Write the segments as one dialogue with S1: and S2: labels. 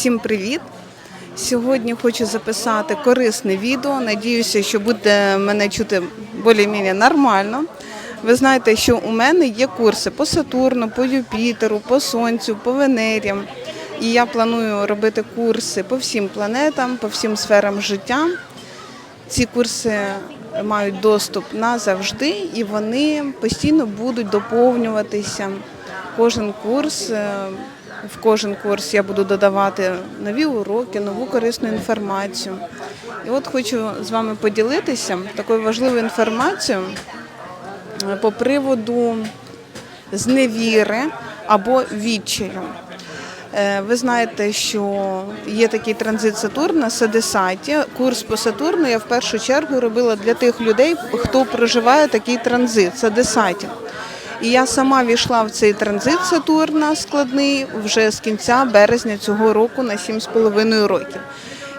S1: Всім привіт! Сьогодні хочу записати корисне відео. Надіюся, що буде мене чути більш-менш нормально. Ви знаєте, що у мене є курси по Сатурну, по Юпітеру, по Сонцю, по Венері. І я планую робити курси по всім планетам, по всім сферам життя. Ці курси мають доступ назавжди і вони постійно будуть доповнюватися. Кожен курс, е, в кожен курс я буду додавати нові уроки, нову корисну інформацію. І от хочу з вами поділитися такою важливою інформацією е, по приводу зневіри або відчаю. Е, Ви знаєте, що є такий транзит Сатурна Седесаті. Курс по Сатурну я в першу чергу робила для тих людей, хто проживає такий транзит Седесаті. І я сама війшла в цей транзит Сатурна складний вже з кінця березня цього року на 7,5 років.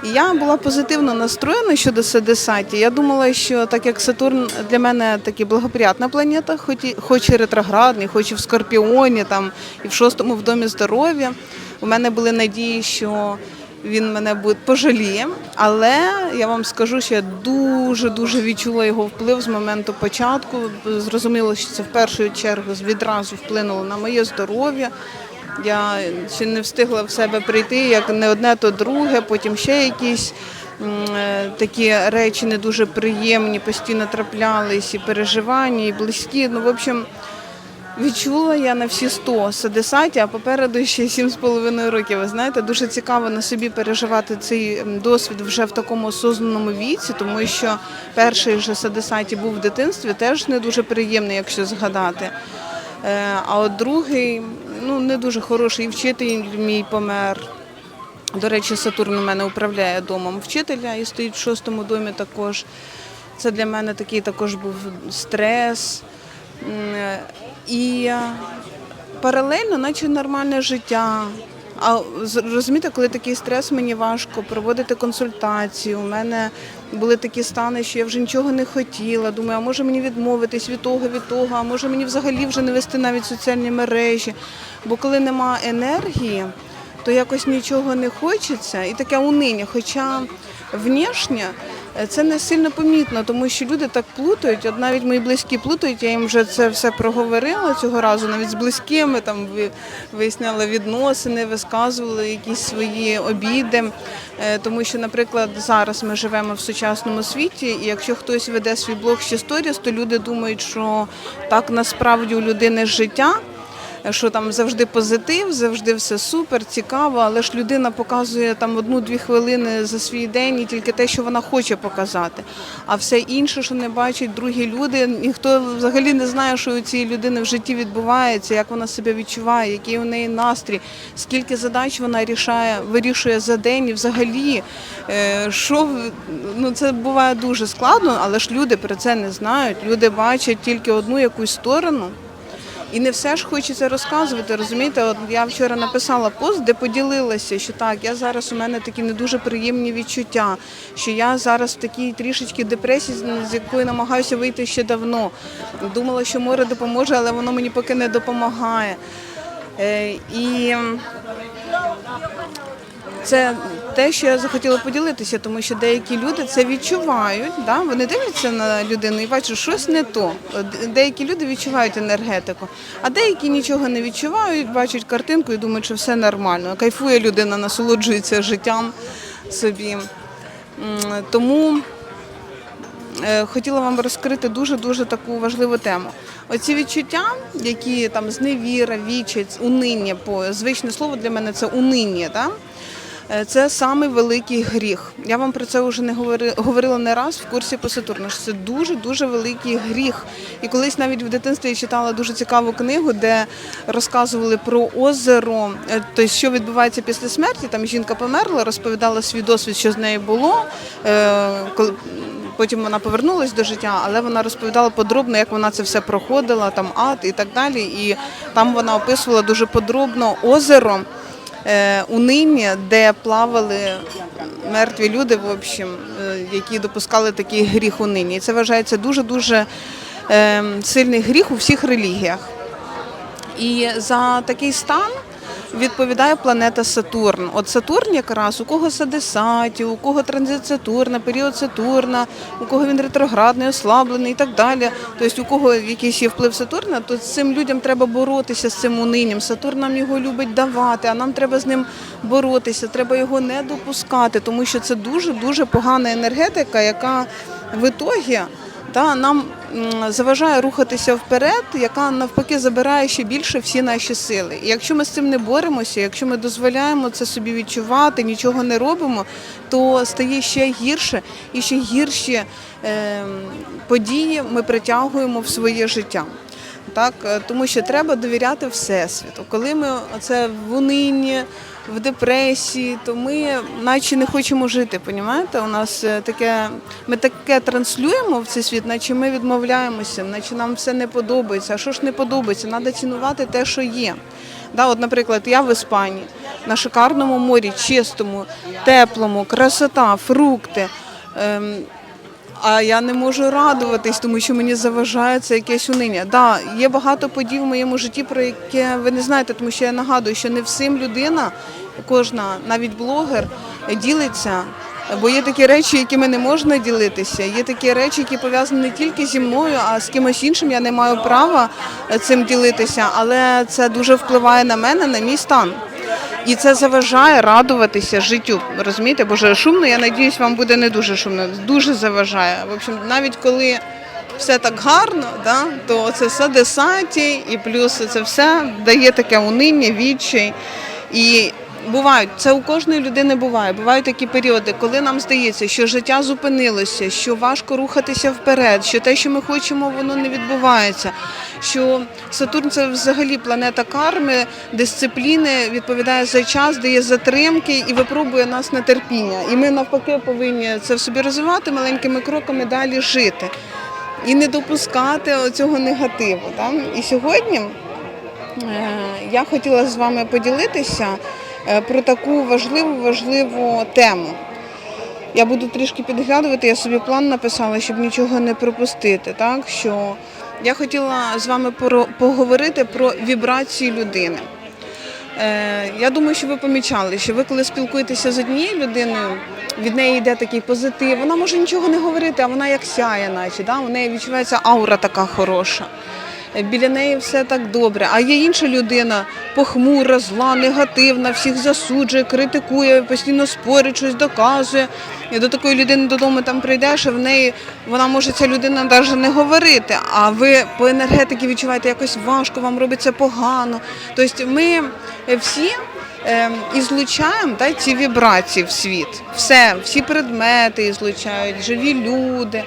S1: І я була позитивно настроєна щодо Седесаті. Я думала, що так як Сатурн для мене таки благоприятна планета, хоч і, хоч і ретроградний, хоч і в Скорпіоні, там і в шостому в домі здоров'я. У мене були надії, що він мене буде пожаліє. Але я вам скажу, що я дуже дуже відчула його вплив з моменту початку. Зрозуміло, що це в першу чергу відразу вплинуло на моє здоров'я. Я ще не встигла в себе прийти, як не одне, то друге, потім ще якісь е, такі речі не дуже приємні, постійно траплялись, і переживання, і близькі. Ну, в общем, відчула я на всі 100 садисаті, а попереду ще 7,5 років. Ви знаєте, дуже цікаво на собі переживати цей досвід вже в такому осознаному віці, тому що перший же садисаті був в дитинстві, теж не дуже приємний, якщо згадати. Е, А от другий, ну не дуже хороший, вчитель мій помер. До речі, Сатурн у мене управляє домом вчителя і стоїть в шостому домі також. Це для мене такий також був стрес. І е, паралельно, наче нормальне життя. А розумієте, коли такий стрес, мені важко проводити консультацію. У мене були такі стани, що я вже нічого не хотіла. Думаю, а може мені відмовитись від того, від того, а може мені взагалі вже не вести навіть соціальні мережі. Бо коли нема енергії, то якось нічого не хочеться і таке униння. Хоча внешнє це не сильно помітно, тому що люди так плутають. От навіть мої близькі плутають, я їм вже це все проговорила цього разу, навіть з близькими там ви- виясняла відносини, висказували якісь свої обіди. Е, Тому що, наприклад, зараз ми живемо в сучасному світі, і якщо хтось веде свій блог чи сторіс, то люди думають, що так насправді у людини життя що там завжди позитив, завжди все супер, цікаво, але ж людина показує там одну-дві хвилини за свій день і тільки те, що вона хоче показати. А все інше, що не бачать другі люди, ніхто взагалі не знає, що у цієї людини в житті відбувається, як вона себе відчуває, який у неї настрій, скільки задач вона рішає, вирішує за день і взагалі. е, Що ну це буває дуже складно, але ж люди про це не знають. Люди бачать тільки одну якусь сторону. І не все ж хочеться розказувати. Розумієте, от я вчора написала пост, де поділилася, що так, я зараз у мене такі не дуже приємні відчуття, що я зараз в такій трішечки депресії, з- якої намагаюся вийти ще давно. Думала, що море допоможе, але воно мені поки не допомагає. Е, І це те, що я захотіла поділитися, тому що деякі люди це відчувають. Да? Вони дивляться на людину і бачать, що щось не то. Деякі люди відчувають енергетику, а деякі нічого не відчувають, бачать картинку і думають, що все нормально. Кайфує людина, насолоджується життям собі. Тому е, хотіла вам розкрити дуже дуже таку важливу тему. Оці відчуття, які там зневіра, вічать, униння, по звичне слово для мене це униння. Да? Е, Це самий великий гріх. Я вам про це вже не говорила не раз в курсі по Сатурну. що Це дуже дуже великий гріх. І колись навіть в дитинстві я читала дуже цікаву книгу, де розказували про озеро, е, тобто, що відбувається після смерті. Там жінка померла, розповідала свій досвід, що з нею було. е, коли Потім вона повернулась до життя, але вона розповідала подробно, як вона це все проходила, там ад і так далі. І там вона описувала дуже подробно озеро е, Нимі, де плавали мертві люди, в общем, е, які допускали такий гріх у Нимі. І це вважається дуже дуже сильний гріх у всіх релігіях. І за такий стан відповідає планета Сатурн. От Сатурн якраз у кого Садесаті, у кого транзит Сатурна, період Сатурна, у кого він ретроградний, ослаблений і так далі. Тобто у кого якийсь є вплив Сатурна, то з цим людям треба боротися з цим унинням. Сатурн нам його любить давати, а нам треба з ним боротися. Треба його не допускати, тому що це дуже дуже погана енергетика, яка в ітогі та нам заважає рухатися вперед, яка навпаки забирає ще більше всі наші сили. І якщо ми з цим не боремося, якщо ми дозволяємо це собі відчувати, нічого не робимо, то стає ще гірше і ще гірші е, події ми притягуємо в своє життя. Так, е, тому що треба довіряти всесвіту. Коли ми це в унинні, в депресії, то ми наче не хочемо жити. Понімаєте? У нас е, таке, ми таке транслюємо в цей світ, наче ми відмовляємося, наче нам все не подобається. А що ж не подобається? Треба цінувати те, що є. Да, от, наприклад, я в Іспанії на шикарному морі, чистому, теплому, красота, фрукти. Ем, а я не можу радуватись, тому що мені заважає це якесь униння. Да, є багато подій в моєму житті, про яке ви не знаєте, тому що я нагадую, що не всім людина, кожна, навіть блогер, ділиться. Бо є такі речі, якими не можна ділитися. Є такі речі, які пов'язані не тільки зі мною, а з кимось іншим. Я не маю права цим ділитися, але це дуже впливає на мене, на мій стан. І це заважає радуватися життю. Розумієте, боже, шумно, я надіюсь, вам буде не дуже шумно. Дуже заважає. В общем, навіть коли все так гарно, да, то це все десаті, і плюс це все дає таке униння, відчай. І бувають, це у кожної людини буває. Бувають такі періоди, коли нам здається, що життя зупинилося, що важко рухатися вперед, що те, що ми хочемо, воно не відбувається. Що Сатурн це взагалі планета карми, дисципліни, відповідає за час, дає затримки і випробує нас на терпіння. І ми навпаки повинні це в собі розвивати маленькими кроками далі жити і не допускати цього негативу. Так? І сьогодні е, я хотіла з вами поділитися про таку важливу важливу тему. Я буду трішки підглядувати, я собі план написала, щоб нічого не пропустити. Так? Що я хотіла з вами поговорити про вібрації людини. Е, Я думаю, що ви помічали, що ви коли спілкуєтеся з однією людиною, від неї йде такий позитив. Вона може нічого не говорити, а вона як сяє, наче да? у неї відчувається аура така хороша. Біля неї все так добре. А є інша людина похмура, зла, негативна, всіх засуджує, критикує, постійно спорить, щось доказує. І до такої людини додому там прийдеш, а в неї вона може ця людина навіть не говорити. А ви по енергетиці відчуваєте якось важко, вам робиться погано. Тобто ми всі ізлучаємо та, ці вібрації в світ. Все, всі предмети ізлучають, живі люди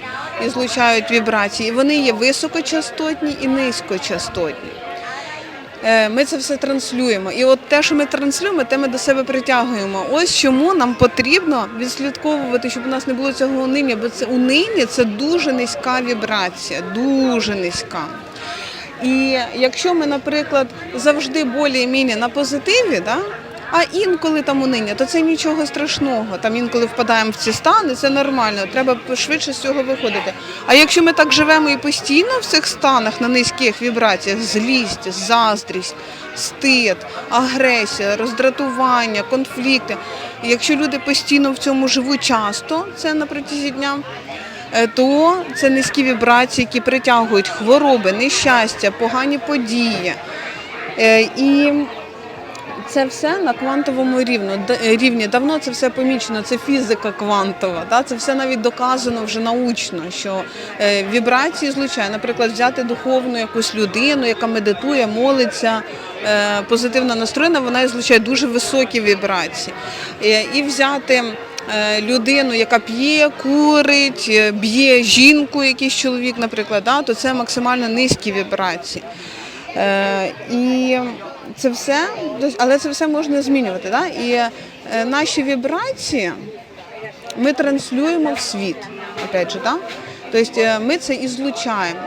S1: ізлучають вібрації. І вони є високочастотні і низькочастотні. Е, Ми це все транслюємо. І от те, що ми транслюємо, те ми до себе притягуємо. Ось чому нам потрібно відслідковувати, щоб у нас не було цього униння, бо це униння це дуже низька вібрація, дуже низька. І якщо ми, наприклад, завжди більш-менш на позитиві, да, а інколи там униння, то це нічого страшного. Там інколи впадаємо в ці стани, це нормально, треба швидше з цього виходити. А якщо ми так живемо і постійно в цих станах на низьких вібраціях, злість, заздрість, стид, агресія, роздратування, конфлікти. Якщо люди постійно в цьому живуть часто, це на протязі дня. Е, то це низькі вібрації, які притягують хвороби, нещастя, погані події. Е, І це все на квантовому рівні. Е, рівні. Давно це все помічено, це фізика квантова. Да? Це все навіть доказано вже научно, що е, вібрації злучає. Наприклад, взяти духовну якусь людину, яка медитує, молиться, е, позитивно настроєна, вона злучає дуже високі вібрації. І взяти людину, яка п'є, курить, б'є жінку, якийсь чоловік, наприклад, то це максимально низькі вібрації. І це все, але це все можна змінювати. Да? І е, наші вібрації ми транслюємо в світ. Опять же, да? Тобто е, ми це ізлучаємо.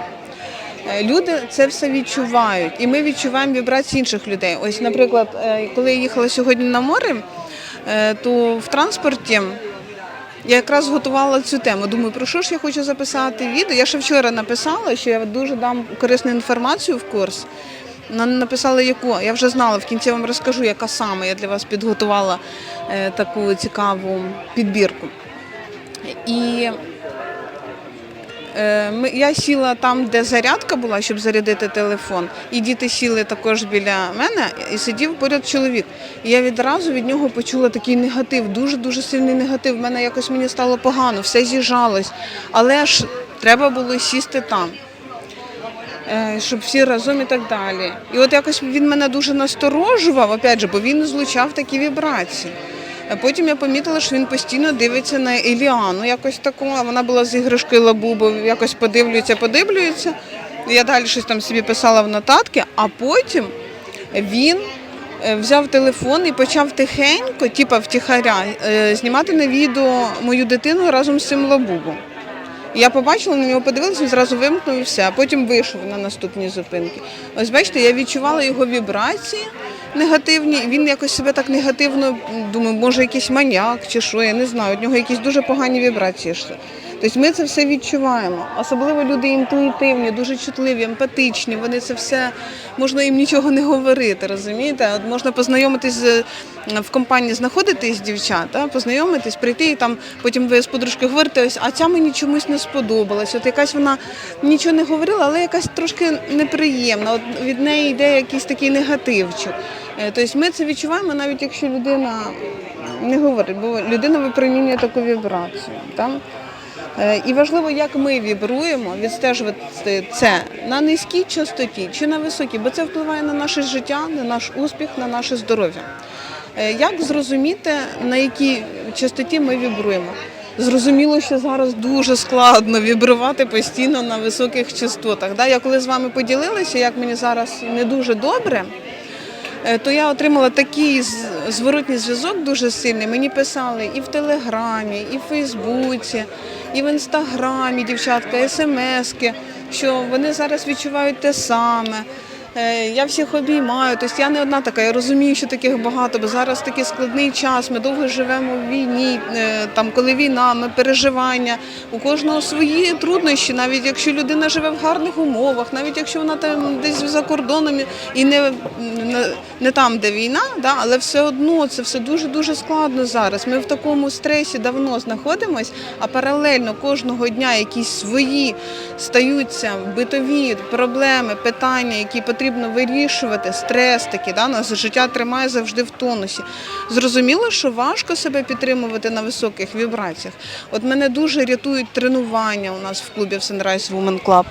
S1: Е, Люди це все відчувають, і ми відчуваємо вібрації інших людей. Ось, наприклад, коли я їхала сьогодні на море, то в транспорті я якраз готувала цю тему. Думаю, про що ж я хочу записати відео. Я ще вчора написала, що я дуже дам корисну інформацію в курс. Не яку. Я вже знала, в кінці вам розкажу, яка саме. Я для вас підготувала е, таку цікаву підбірку. І е, я сіла там, де зарядка була, щоб зарядити телефон. І діти сіли також біля мене, і сидів поряд чоловік. І я відразу від нього почула такий негатив, дуже-дуже сильний негатив. В мене якось мені стало погано, все з'їжджалось. Але ж треба було сісти там. Е, щоб всі разом і так далі. І от якось він мене дуже насторожував, опять же, бо він злучав такі вібрації. А потім я помітила, що він постійно дивиться на Еліану, якось таку, а вона була з іграшкою лабубо, якось подивлюється, подивлюється. Я далі щось там собі писала в нотатки, а потім він е, взяв телефон і почав тихенько, типа втіхаря, е, знімати на відео мою дитину разом з цим лабубом. Я побачила на нього, подивилася, зразу вимкнув і все, а потім вийшов на наступні зупинки. Ось бачите, я відчувала його вібрації негативні, він якось себе так негативно, думаю, може якийсь маньяк чи що, я не знаю. У нього якісь дуже погані вібрації. йшли. Тобто ми це все відчуваємо. Особливо люди інтуїтивні, дуже чутливі, емпатичні. Вони це все можна їм нічого не говорити, розумієте? От можна познайомитись з- в компанії, знаходитись дівчата, познайомитись, прийти і там потім ви з подружкою говорите, ось, а ця мені чомусь не сподобалась. От якась вона нічого не говорила, але якась трошки неприємна. От від неї йде якийсь такий негативчик. Е, Тобто ми це відчуваємо, навіть якщо людина не говорить, бо людина випромінює таку вібрацію. Там. Е, І важливо, як ми вібруємо, відстежувати це на низькій частоті чи на високій, бо це впливає на наше життя, на наш успіх, на наше здоров'я. Е, Як зрозуміти, на якій частоті ми вібруємо? Зрозуміло, що зараз дуже складно вібрувати постійно на високих частотах. Я коли з вами поділилася, як мені зараз не дуже добре, Е, то я отримала такий зворотній зв'язок дуже сильний. Мені писали і в Телеграмі, і в Фейсбуці, і в Інстаграмі дівчатка, смски, що вони зараз відчувають те саме. Е, Я всіх обіймаю. Тобто я не одна така. Я розумію, що таких багато, бо зараз такий складний час. Ми довго живемо в війні. е, Там, коли війна, ми переживання. У кожного свої труднощі, навіть якщо людина живе в гарних умовах, навіть якщо вона там десь за кордоном і не, не, не там, де війна, да, але все одно це все дуже дуже складно зараз. Ми в такому стресі давно знаходимось, а паралельно кожного дня якісь свої стаються битові проблеми, питання, які потрібно вирішувати, стрес такий, да, нас життя тримає завжди в тонусі. Зрозуміло, що важко себе підтримувати на високих вібраціях. От мене дуже рятують тренування у нас в клубі в Sunrise Women Club.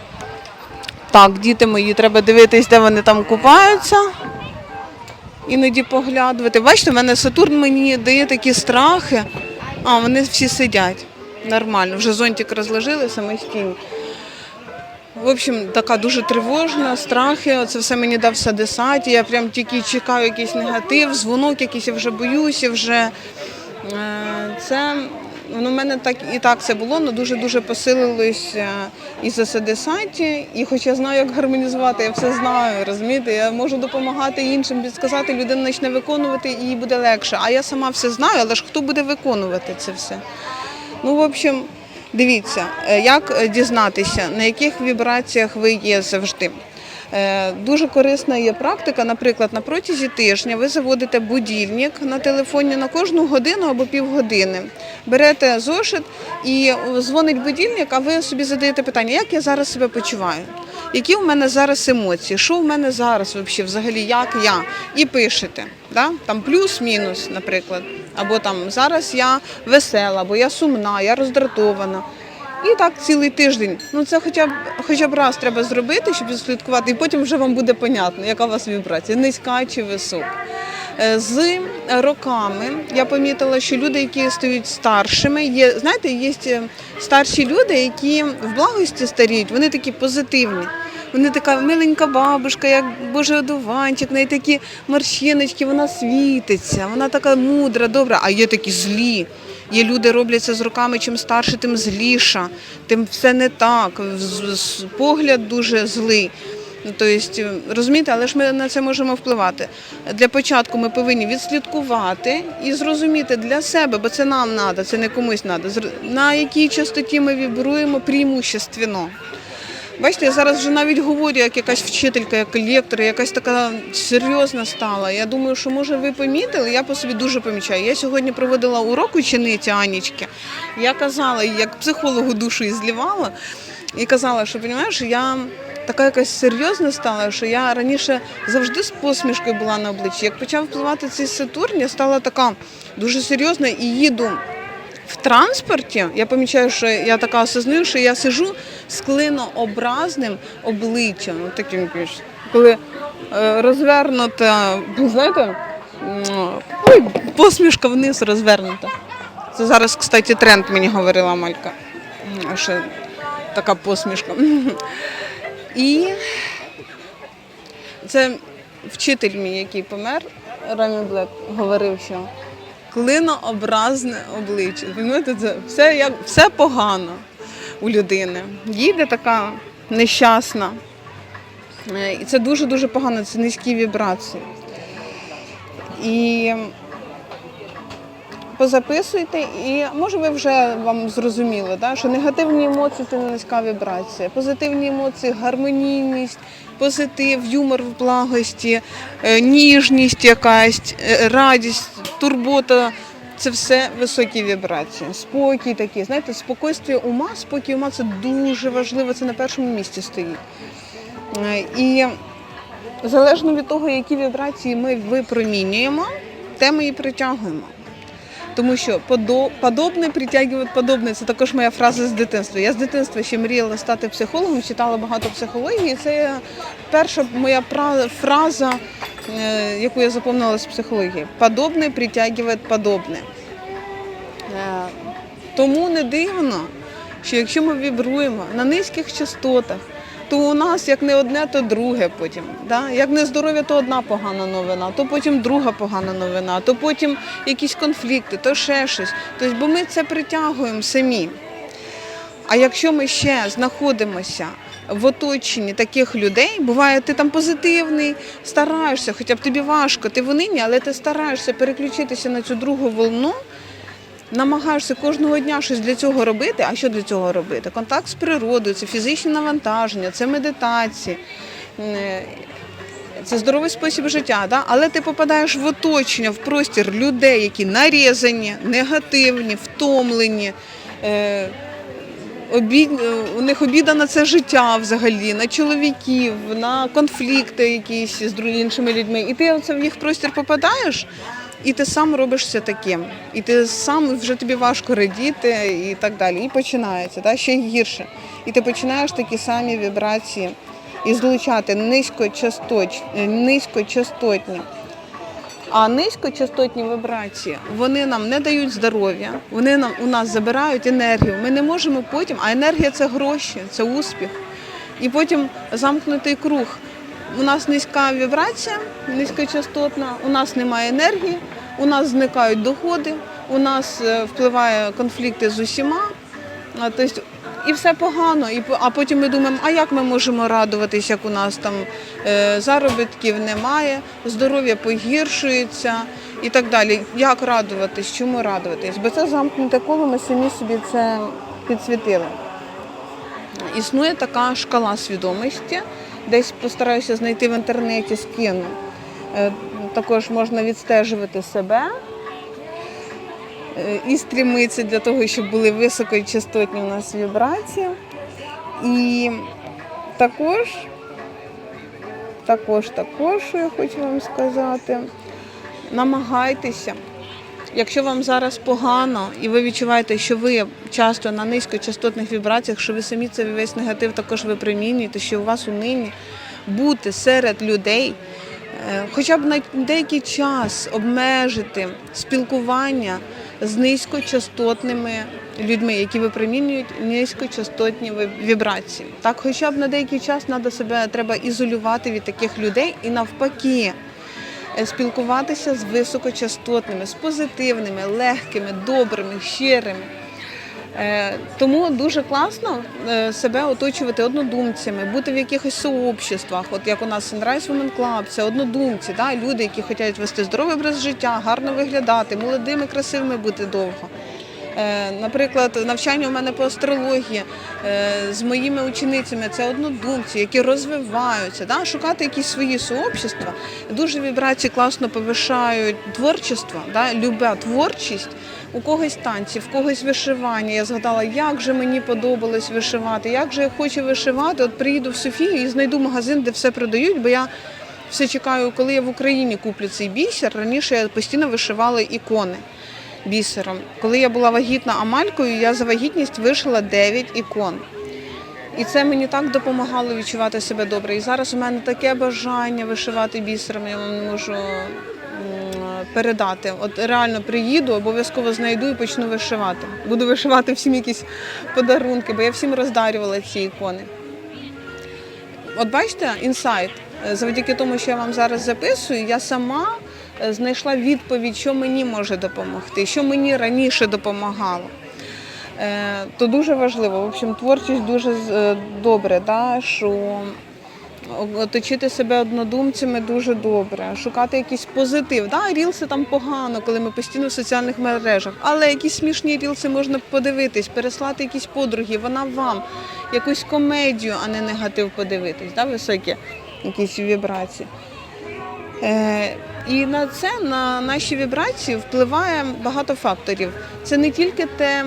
S1: Так, діти мої, треба дивитись, де вони там купаються. Іноді поглядувати. Бачите, в мене Сатурн мені дає такі страхи. А, вони всі сидять. Нормально. Вже зонтик розложили самостійно. В общем, така дуже тривожна, страхи. Це все мені дав садисаті. Я прям тільки чекаю якийсь негатив, дзвонок якийсь, я вже боюся, вже Е, це ну, мене так і так це було, але дуже-дуже посилилось е, і за садисаті. І хоч я знаю, як гармонізувати, я все знаю, розумієте, я можу допомагати іншим, підсказати, людина почне виконувати і їй буде легше. А я сама все знаю, але ж хто буде виконувати це все? Ну, в общем, дивіться, е, як е, дізнатися, на яких вібраціях ви є завжди. Е, Дуже корисна є практика. Наприклад, на протязі тижня ви заводите будильник на телефоні на кожну годину або півгодини. Берете зошит і дзвонить будильник, а ви собі задаєте питання, як я зараз себе почуваю, які в мене зараз емоції, що в мене зараз взагалі, як я, і пишете. Да? Там плюс-мінус, наприклад. Або там зараз я весела, або я сумна, я роздратована. І так цілий тиждень. Ну це хоча б хоча б раз треба зробити, щоб слідкувати, і потім вже вам буде понятно, яка у вас вібрація, низька чи висока. Е, З роками я помітила, що люди, які стають старшими, є, знаєте, є е, старші люди, які в благості старіють, вони такі позитивні. Вони така миленька бабушка, як Божий одуванчик, неї такі морщиночки, вона світиться, вона така мудра, добра, а є такі злі. Є люди робляться з роками, чим старше, тим зліша, тим все не так. Погляд дуже злий. Тобто, розумієте, але ж ми на це можемо впливати. Для початку ми повинні відслідкувати і зрозуміти для себе, бо це нам треба, це не комусь треба, на якій частоті ми вібруємо преимущественно. Бачите, я зараз вже навіть говорю, як якась вчителька, як лектор, якась така серйозна стала. Я думаю, що може ви помітили, я по собі дуже помічаю. Я сьогодні проводила урок учениці Анічки. Я казала, як психологу душу і злівала, і казала, що розумієш, я така якась серйозна стала, що я раніше завжди з посмішкою була на обличчі. Як почав впливати цей Сатурн, я стала така дуже серйозна і їду в транспорті я помічаю, що я така осознаю, що я сижу з клинообразним обличчям, таким, якось, коли е, розвернута, ну, знаєте, ой, посмішка вниз розвернута. Це зараз, кстати, тренд мені говорила Малька. Що така посмішка. І це вчитель мій, який помер, Рамі Блек, говорив, що клинообразне обличчя. Розумієте, це все, як, все погано у людини. Їде така нещасна. Е, І це дуже-дуже погано, це низькі вібрації. І позаписуйте, і може ви вже вам зрозуміли, да, що негативні емоції це не низька вібрація, позитивні емоції, гармонійність, позитив, юмор в благості, е, ніжність якась, е, радість, турбота. Це все високі вібрації, спокій такий. Знаєте, спокійствие ума, спокій ума це дуже важливо, це на першому місці стоїть. Е, І залежно від того, які вібрації ми випромінюємо, те ми і притягуємо. Тому що подобне притягує подобне. Це також моя фраза з дитинства. Я з дитинства ще мріяла стати психологом, читала багато психології. Це перша моя фраза, е, яку я запомнила з психології. Подобне притягує подобне. Е, Тому не дивно, що якщо ми вібруємо на низьких частотах, то у нас як не одне, то друге потім. Да? Як не здоров'я, то одна погана новина, то потім друга погана новина, то потім якісь конфлікти, то ще щось. Тобто, бо ми це притягуємо самі. А якщо ми ще знаходимося в оточенні таких людей, буває, ти там позитивний, стараєшся, хоча б тобі важко, ти в унині, але ти стараєшся переключитися на цю другу волну, намагаєшся кожного дня щось для цього робити. А що для цього робити? Контакт з природою, це фізичне навантаження, це медитації. е, Це здоровий спосіб життя, да? але ти попадаєш в оточення, в простір людей, які нарізані, негативні, втомлені. Е, обід, е, у них обіда на це життя взагалі, на чоловіків, на конфлікти якісь з іншими людьми. І ти в їх простір попадаєш, і ти сам робишся таким. І ти сам вже тобі важко радіти і так далі. І починається, да? ще гірше. І ти починаєш такі самі вібрації і злучати низькочасточ, низькочастотні. А низькочастотні вібрації вони нам не дають здоров'я, вони нам у нас забирають енергію. Ми не можемо потім, а енергія це гроші, це успіх. І потім замкнутий круг. У нас низька вібрація, низькочастотна, у нас немає енергії, у нас зникають доходи, у нас е, впливає конфлікти з усіма. Тобто, і все погано. І, а потім ми думаємо, а як ми можемо радуватись, як у нас там е, заробітків немає, здоров'я погіршується і так далі. Як радуватись, чому радуватись? Бо це замкнуте коло, ми самі собі це підсвітили. Існує така шкала свідомості, десь постараюся знайти в інтернеті, скину. Е, Також можна відстежувати себе е, і стрімитися для того, щоб були високочастотні у нас вібрації. І також, також, також, що я хочу вам сказати, намагайтеся Якщо вам зараз погано і ви відчуваєте, що ви часто на низькочастотних вібраціях, що ви самі цей весь негатив також випромінюєте, що у вас у нині бути серед людей, е, хоча б на деякий час обмежити спілкування з низькочастотними людьми, які випромінюють низькочастотні вібрації. Так, хоча б на деякий час треба себе треба ізолювати від таких людей і навпаки спілкуватися з високочастотними, з позитивними, легкими, добрими, щирими. Е, Тому дуже класно е, себе оточувати однодумцями, бути в якихось сообществах, от як у нас Sunrise Women Club, це однодумці, да, люди, які хочуть вести здоровий образ життя, гарно виглядати, молодими, красивими бути довго. Е, Наприклад, навчання у мене по астрології е, з моїми ученицями це однодумці, які розвиваються, да? шукати якісь свої сообщества. Дуже вібрації класно повишають творчество, да? люба творчість. У когось танці, в когось вишивання. Я згадала, як же мені подобалось вишивати, як же я хочу вишивати. От приїду в Софію і знайду магазин, де все продають, бо я все чекаю, коли я в Україні куплю цей бісер. Раніше я постійно вишивала ікони бісером. Коли я була вагітна амалькою, я за вагітність вишила 9 ікон. І це мені так допомагало відчувати себе добре. І зараз у мене таке бажання вишивати бісером, я вам не можу передати. От реально приїду, обов'язково знайду і почну вишивати. Буду вишивати всім якісь подарунки, бо я всім роздарювала ці ікони. От бачите, інсайт. Завдяки тому, що я вам зараз записую, я сама знайшла відповідь, що мені може допомогти, що мені раніше допомагало. Е, То дуже важливо. В общем, творчість дуже е, добре, да, що оточити себе однодумцями дуже добре, шукати якийсь позитив. Да, рілси там погано, коли ми постійно в соціальних мережах, але якісь смішні рілси можна подивитись, переслати якісь подруги, вона вам якусь комедію, а не негатив подивитись, да, високі якісь вібрації. Е, і на це, на наші вібрації, впливає багато факторів. Це не тільки те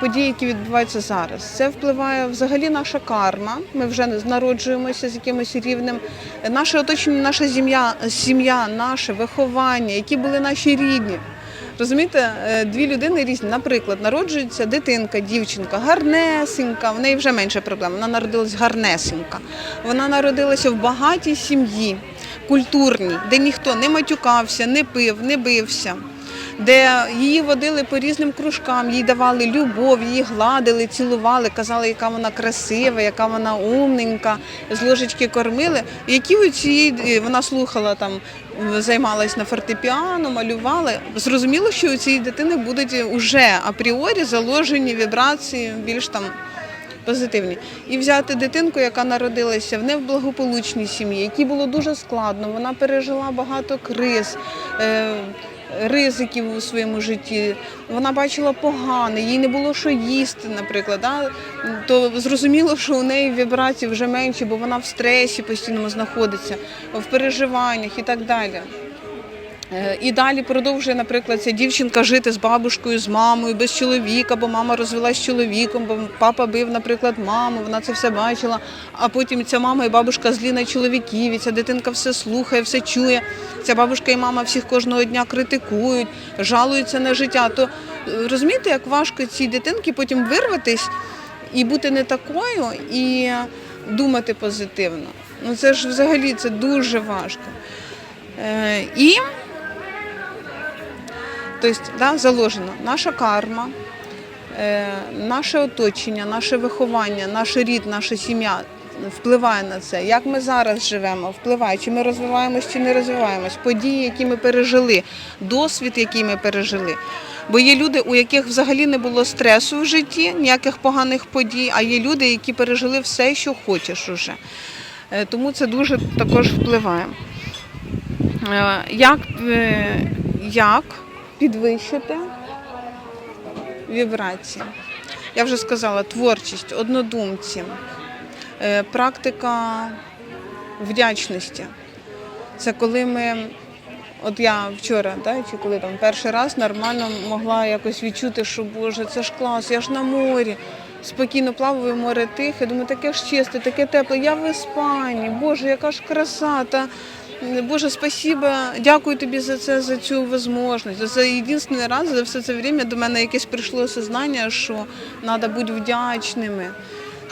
S1: події, які відбуваються зараз. Це впливає взагалі наша карма. Ми вже народжуємося з якимось рівнем. Наше оточення, наша сім'я, сім'я, наше виховання, які були наші рідні. Розумієте, е, дві людини різні. Наприклад, народжується дитинка, дівчинка, гарнесенька. В неї вже менше проблем. Вона народилась гарнесенька. Вона народилася в багатій сім'ї, культурній, де ніхто не матюкався, не пив, не бився. Де її водили по різним кружкам, їй давали любов, її гладили, цілували, казали, яка вона красива, яка вона умненька, з ложечки кормили. Які у цієї вона слухала там, займалась на фортепіано, малювала. Зрозуміло, що у цієї дитини будуть уже апріорі заложені вібрації більш там позитивні. І взяти дитинку, яка народилася в неблагополучній сім'ї, якій було дуже складно, вона пережила багато криз. Е- Ризиків у своєму житті, вона бачила погане, їй не було що їсти, наприклад. Да? То зрозуміло, що у неї вібрації вже менші, бо вона в стресі постійно знаходиться, в переживаннях і так далі. Е, І далі продовжує, наприклад, ця дівчинка жити з бабушкою, з мамою, без чоловіка, бо мама розвелась з чоловіком, бо папа бив, наприклад, маму, вона це все бачила. А потім ця мама і бабушка злі на чоловіків, і ця дитинка все слухає, все чує. Ця бабушка і мама всіх кожного дня критикують, жалуються на життя. То е, розумієте, як важко цій дитинці потім вирватись і бути не такою, і думати позитивно. Ну це ж взагалі це дуже важко. Е, І Тобто, да, заложено наша карма, е, наше оточення, наше виховання, наш рід, наша сім'я впливає на це. Як ми зараз живемо, впливає, чи ми розвиваємось, чи не розвиваємось, події, які ми пережили, досвід, який ми пережили. Бо є люди, у яких взагалі не було стресу в житті, ніяких поганих подій, а є люди, які пережили все, що хочеш уже. Е, Тому це дуже також впливає. Е, Як, е, як підвищити вібрації? Я вже сказала, творчість, однодумці, е, практика вдячності. Це коли ми, от я вчора, да, чи коли там перший раз нормально могла якось відчути, що Боже, це ж клас, я ж на морі. Спокійно плаваю, море тихе, думаю, таке ж чисте, таке тепле. Я в Іспанії, Боже, яка ж краса. Та... Боже, спасіба, дякую тобі за це, за цю можливість. Це єдиний раз за все це время до мене якесь прийшло сознання, що треба бути вдячними,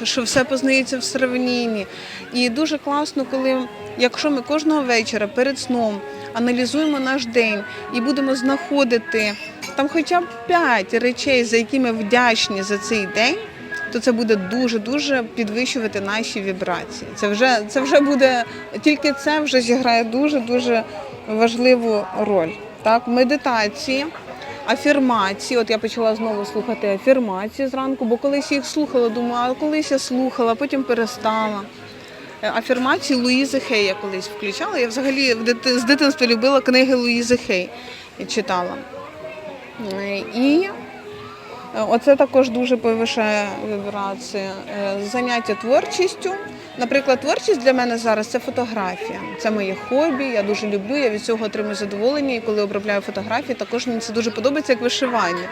S1: що все познається в сравнінні. І дуже класно, коли, якщо ми кожного вечора перед сном аналізуємо наш день і будемо знаходити там хоча б п'ять речей, за які ми вдячні за цей день то це буде дуже-дуже підвищувати наші вібрації. Це вже, це вже буде, тільки це вже зіграє дуже-дуже важливу роль. Так, медитації, афірмації. От я почала знову слухати афірмації зранку, бо колись їх слухала, думаю, а колись я слухала, потім перестала. Е, Афірмації Луїзи Хей я колись включала. Я взагалі з дитинства любила книги Луїзи Хей і читала. Е, І Оце також дуже повишає вібрації. Е, Заняття творчістю. Наприклад, творчість для мене зараз це фотографія. Це моє хобі. Я дуже люблю. Я від цього отримую задоволення. І коли обробляю фотографії, також мені це дуже подобається як вишивання.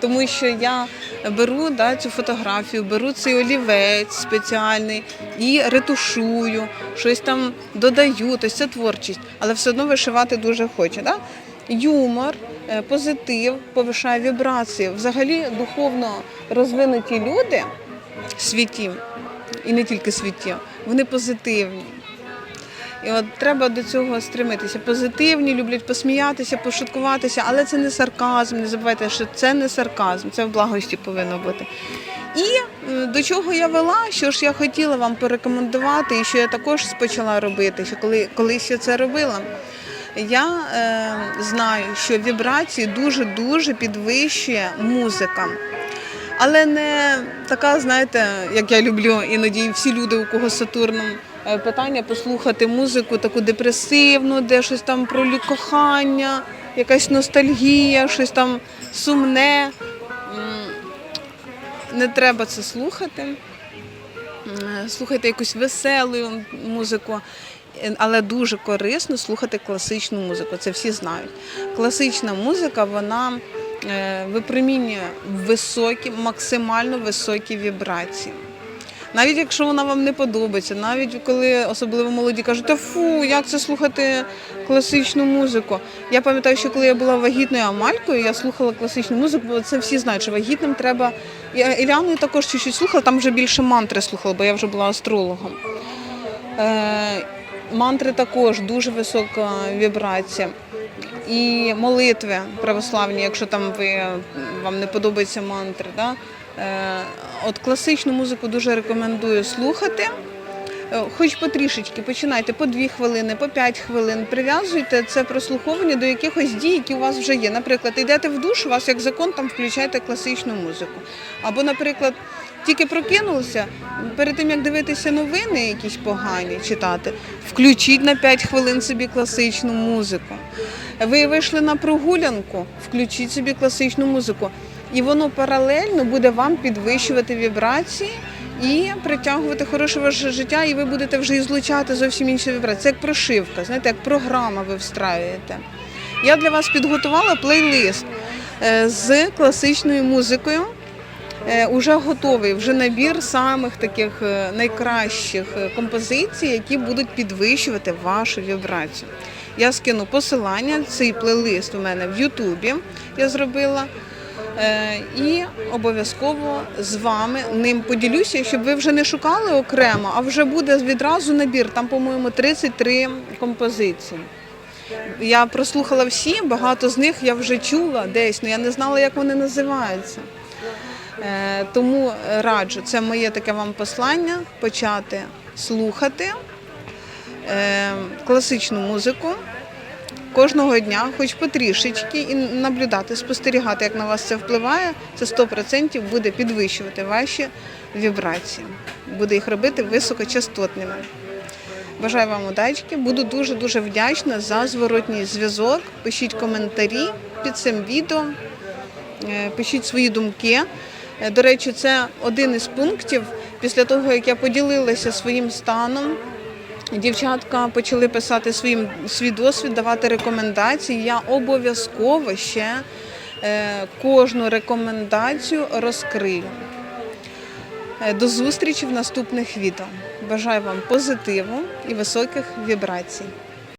S1: Тому що я беру да, цю фотографію, беру цей олівець спеціальний і ретушую, щось там додаю. Тобто це творчість, але все одно вишивати дуже хочу. Да? Юмор, е, позитив, повишає вібрації. Взагалі духовно розвинуті люди світі, і не тільки світі, вони позитивні. І от треба до цього стремитися. Позитивні, люблять посміятися, пошуткуватися, але це не сарказм. Не забувайте, що це не сарказм, це в благості повинно бути. І е, до чого я вела, що ж я хотіла вам порекомендувати, і що я також почала робити, що коли колись я це робила. Я е, знаю, що вібрації дуже-дуже підвищує музика. Але не така, знаєте, як я люблю іноді всі люди, у кого з Сатурном е, питання послухати музику таку депресивну, де щось там про кохання, якась ностальгія, щось там сумне. Не треба це слухати. Слухайте якусь веселу музику, Е, але дуже корисно слухати класичну музику. Це всі знають. Класична музика, вона е, випромінює високі, максимально високі вібрації. Навіть якщо вона вам не подобається, навіть коли особливо молоді кажуть, та фу, як це слухати класичну музику. Я пам'ятаю, що коли я була вагітною амалькою, я слухала класичну музику, бо це всі знають, що вагітним треба. Я Іляною також чуть-чуть слухала, там вже більше мантри слухала, бо я вже була астрологом. Е, мантри також дуже висока вібрація. І молитви православні, якщо там ви вам не подобаються мантри. Да? Е, от класичну музику дуже рекомендую слухати. Е, Хоч потрішечки починайте по 2 хвилини, по 5 хвилин. Прив'язуйте це прослуховування до якихось дій, які у вас вже є. Наприклад, йдете в душ, у вас як закон там включайте класичну музику. Або, наприклад, тільки прокинулися, перед тим як дивитися новини, якісь погані читати, включіть на 5 хвилин собі класичну музику. Ви вийшли на прогулянку, включіть собі класичну музику. І воно паралельно буде вам підвищувати вібрації і притягувати хороше ваше життя, і ви будете вже ізлучати зовсім інші вібрації. Це як прошивка, знаєте, як програма ви встраюєте. Я для вас підготувала плейлист е, з класичною музикою. Е, Уже готовий, вже набір самих таких е, найкращих е, композицій, які будуть підвищувати вашу вібрацію. Я скину посилання, цей плейлист у мене в Ютубі я зробила. Е, І обов'язково з вами ним поділюся, щоб ви вже не шукали окремо, а вже буде відразу набір. Там, по-моєму, 33 композиції. Я прослухала всі, багато з них я вже чула десь, але я не знала, як вони називаються. Е, Тому раджу, це моє таке вам послання почати слухати е, класичну музику кожного дня, хоч потрішечки, і наблюдати, спостерігати, як на вас це впливає, це 100% буде підвищувати ваші вібрації, буде їх робити високочастотними. Бажаю вам удачки. Буду дуже дуже вдячна за зворотній зв'язок. Пишіть коментарі під цим відео, пишіть свої думки. Е, До речі, це один із пунктів після того, як я поділилася своїм станом. Дівчатка почали писати своїм свій досвід, давати рекомендації. Я обов'язково ще е, кожну рекомендацію розкрию. Е, До зустрічі в наступних відео. Бажаю вам позитиву і високих вібрацій.